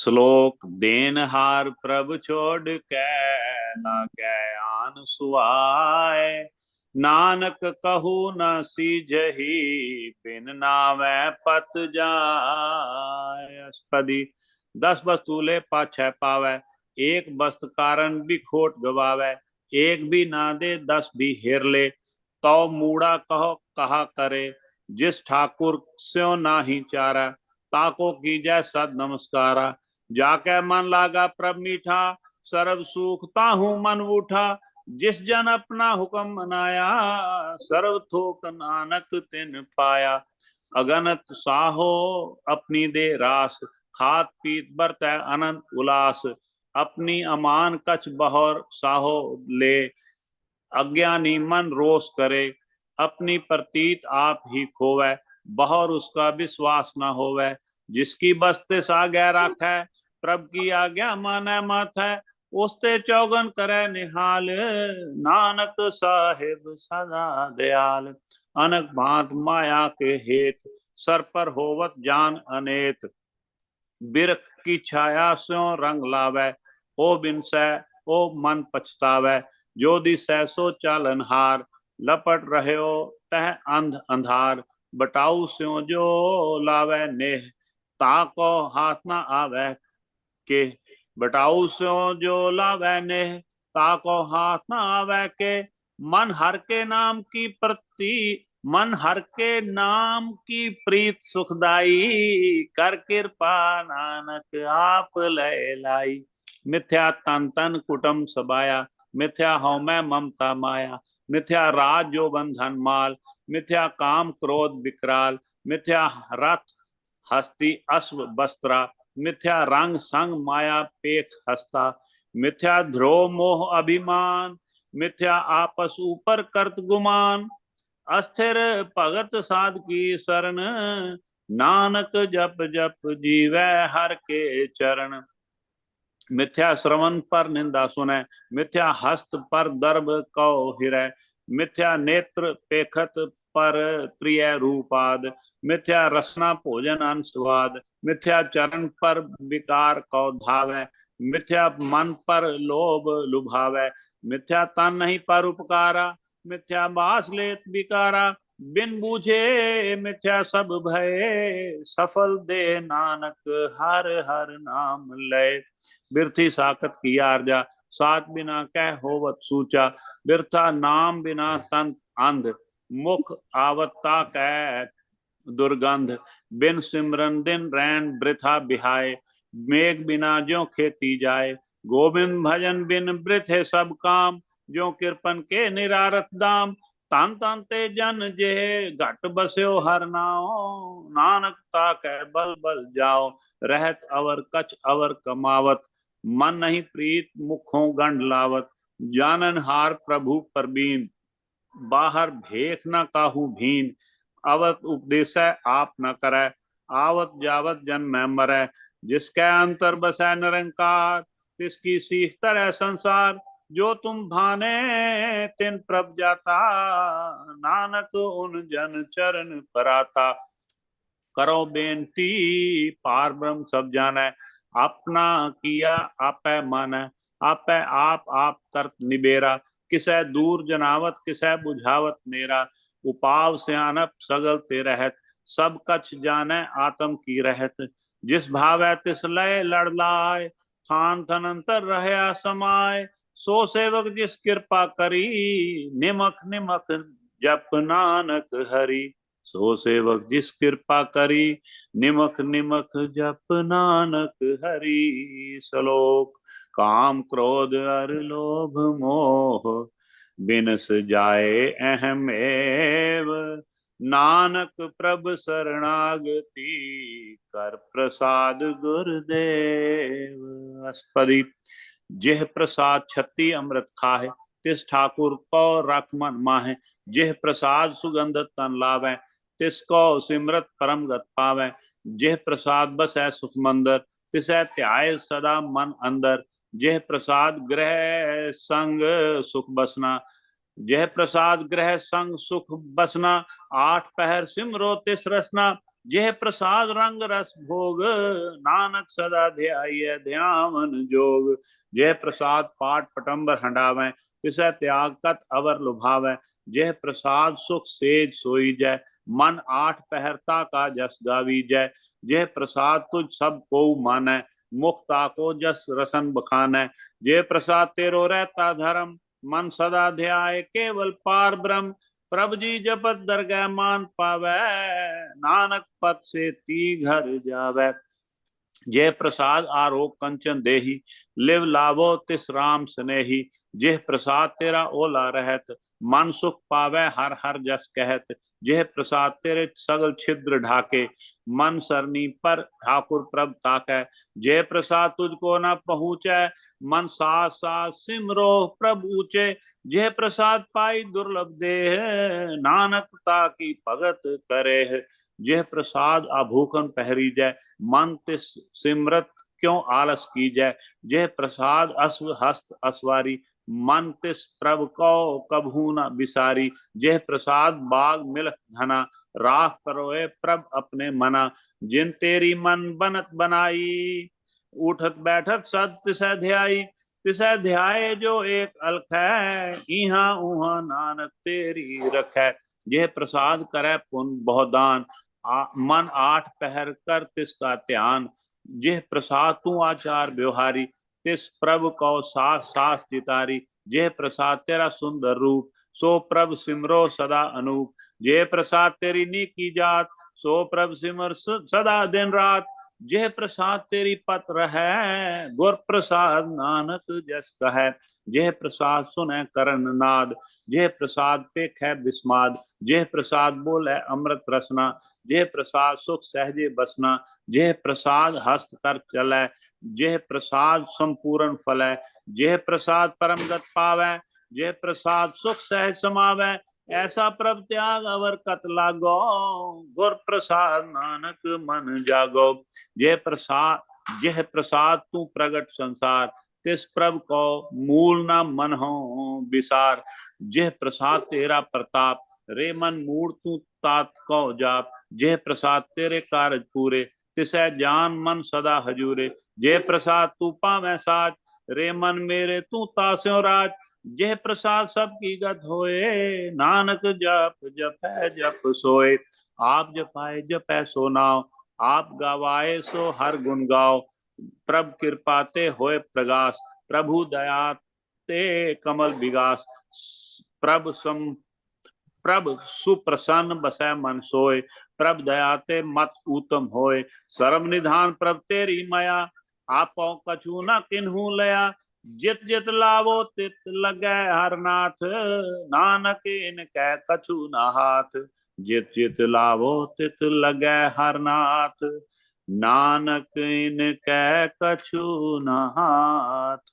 श्लोक देनहार प्रभ छोड़ के लागे आन सुआए नानक कहू न सीजही, बिन नावे पत जाय दस वस्तु ले पाछ पावे। एक वस्त कारण भी खोट गवावे। एक भी ना दे, दस भी हेर ले। तो मूड़ा कहो, कहा करे? जिस ठाकुर स्यो ना ही चारा, ताको की जय सद नमस्कारा। जाके मन लागा प्रभ मीठा सर्व सुखता हूँ मन उठा। जिस जन अपना हुक्म मनाया, सर्व थोक नानक तिन पाया। अगनत साहो, अपनी दे रास, खात पीत बरत अनंत उलास। अपनी अमान कछ बहर साहो ले। अज्ञानी मन रोस करे, अपनी प्रतीत आप ही खोवे। बहर उसका विश्वास न होवे। जिसकी बस्ते सा गै राख है प्रभ की आज्ञा माने माथ है उस्ते चौगन करे निहाल। नानक साहिब सदा दयाल, अनक भांत माया के हेत, सर पर होवत जान अनेत। बिरख की छाया स्यो रंग लावे, ओ बिन सै, ओ मन पछतावे। जो दी सैसो चालन हार लपट रहे हो तह अंध अंधार। बटाऊ स्यो जो लावे नेह ताको हाथ ना आवे के। बटाऊ स्यो जो लावे ने ताको हाथ ना आवे के। मन हर के नाम की प्रति, मन हर के नाम की प्रीत सुखदाई। कर कृपा नानक आप ले लाई। मिथ्या तन तन कुटुम सबाया, मिथ्या हौ मैं ममता माया। मिथ्या राज जो बंधन माल, मिथ्या काम क्रोध विकराल मिथ्या रथ हस्ती अश्व वस्त्रा मिथ्या रंग संग माया पेख हस्ता। मिथ्या ध्रुव मोह अभिमान, मिथ्या आपस ऊपर कर्त गुमान। अस्थिर भगत साध की शरण, नानक जप जप जीवै हर के चरण। मिथ्या श्रवण पर निंदा सुने, मिथ्या हस्त पर दर्भ कौ हिरय मिथ्या नेत्र पेखत पर प्रिय रूपाद। मिथ्या रसना भोजन अनुस्वाद। मिथ्या चरण पर विकार को धावे। मिथ्या मन पर लोभ लुभावे। मिथ्या तन नहीं पर उपकारा। मिथ्या बास लेत विकारा। बिन बूझे मिथ्या सब भय। सफल दे नानक हर हर नाम लय बिरथी साकत की आरजा। सात बिना कह होवत सूचा। बिरथा नाम बिना तन अंध। मुख आवता कै दुर्गंध। बिन सिमरन दिन रैन वृथा बिहाय मेघ बिना जो खेती जाए। गोविंद भजन बिन वृथ सब काम जो कृपन के निरारत दाम। तान तान ते जन जे घट बस्यो हर नाओ। नानक ता ताक बल बल जाओ, रहत अवर कच अवर कमावत। मन नहीं प्रीत मुखों गंड लावत, जानन हार प्रभु परबीन। बाहर भेख न काहू भीन। अवत उपदेश आप न करे। आवत जावत जन मैं मरे। जिसके अंतर बसै निरंकार, तिसकी सीख तरह संसार। जो तुम भाने, तिन प्रभ जाता। नानक उन जन चरण पराता। करो बेनती, पार ब्रह्म सब जाने। अपना किया आप मन। आप आप आप कर निबेरा। किसै दूर जनावत, किसै बुझावत मेरा। उपाव सियानप सगल ते रहत, सब कछ जाने आत्म की रहत। जिस भाव तिस लय लड़ लाए थान थनंतर रहया समाय। सो सेवक जिस कृपा करी निमक निमक जप नानक हरि। सो सेवक जिस कृपा करी निमक निमक जप नानक हरि। सलोक काम क्रोध अर लोभ मोह। बिनस जाए अहम एव। नानक प्रभ शरणागति कर प्रसाद गुरुदेव। अस्पदी, जिह प्रसाद छत्ती अमृत खाहे, तिस ठाकुर को रख मन माहे। जिह प्रसाद सुगंध तन लावे तिसको सिमरत परम गत पावे। जिह प्रसाद बस है सुख मंदर, तिस त्याय सदा मन अंदर। जह प्रसाद ग्रह संग सुख बसना। जय प्रसाद ग्रह संग सुख बसना, आठ पहर सिमरो तिस रसना। जेह प्रसाद रंग रस भोग, नानक सदा ध्याय ध्यान जोग। जय प्रसाद पाठ पटंबर हंडावे, तिसै त्याग कत अवर लुभावे। जय प्रसाद सुख सेज सोई जय मन आठ पहरता का जस गावी जय जय प्रसाद तुझ सबको माने मुक्ता को जस रसन बखाने जय प्रसाद तेरो रहता धर्म, मन सदा ध्याय, केवल पार ब्रह्म। प्रभ जी जपत दरगाह मान पावे, नानक पद से ती घर जावे। जय प्रसाद, आरोप कंचन देही, लिव लाभो तिस राम स्नेही। जय प्रसाद तेरा ओला रहत, मन सुख पावे, हर हर जस कहत। जय प्रसाद तेरे सगल छिद्र ढाके मन सरनी पर ठाकुर प्रभ ताकै। जय प्रसाद तुझको न पहुँचे, मन साथ साथ सिमरो प्रभ ऊँचे। जय प्रसाद पाई दुर्लभ दे नानक ताकि भगत करे जय प्रसाद आभूखन पहरी जय मन सिमरत क्यों आलस की जय जय प्रसाद अश्व हस्त असवारी, मन तिस प्रभ कौ कभू न बिसारी। जय प्रसाद बाग मिल धना राख करोए प्रभ अपने मना। जिन तेरी मन बनत बनाई, उठत बैठत सत तिस ध्याई तिस ध्याय जो एक अलख है इहा उहा नानक तेरी रख है। यह प्रसाद करे पुन बहुदान। मन आठ पहर कर तिसका ध्यान। जिह प्रसाद तू आचार व्यवहारी तिस प्रभ को सास सास जितारी। जय प्रसाद तेरा सुंदर रूप। सो प्रभ सिमरो सदा अनूप। जय प्रसाद तेरी नी की जात, सो प्रभ सिमर सदा दिन रात। जय प्रसाद तेरी पत्र है गुर प्रसाद नानक जस कह। जय प्रसाद सुन करण नाद, जय प्रसाद पेख है बिस्माद। जय प्रसाद बोल है अमृत रसना, जय प्रसाद सुख सहजे बसना। जय प्रसाद हस्त कर चले, जय प्रसाद संपूर्ण फल। जय प्रसाद परम गत पावे जय प्रसाद सुख सहज समावे, ऐसा प्रभ त्याग अवर कत लागो। गुर प्रसाद नानक मन जागो। जय प्रसाद जय प्रसाद, तू प्रगट संसार। तिस प्रभ को मूल न मन हो विसार जय प्रसाद तेरा प्रताप, रे मन मूड तू तात को जाप। जय प्रसाद तेरे कार्य पूरे, तिसै जान मन सदा हजूरे। जय प्रसाद, तू पावे साज, रे मन मेरे तू तास्यो राज। जय प्रसाद सबकी गत होए नानक जप जप जप सोए आप जपाए जपै सो नाव आप गवाए सो हर गुण गाओ प्रभ कृपाते होए प्रगास प्रभु दया ते कमल विगास प्रभ सम प्रभ सुप्रसन्न बसै मन सोए प्रभ दयाते मत उत्तम होए सर्व निधान प्रभ तेरी माया आप कछु न किन्हू लया जित जित लावो तित लगे हर नाथ नानक इन कह कछु न हाथ जित जित लावो तित लगे हर नाथ नानक इन कह कछु न हाथ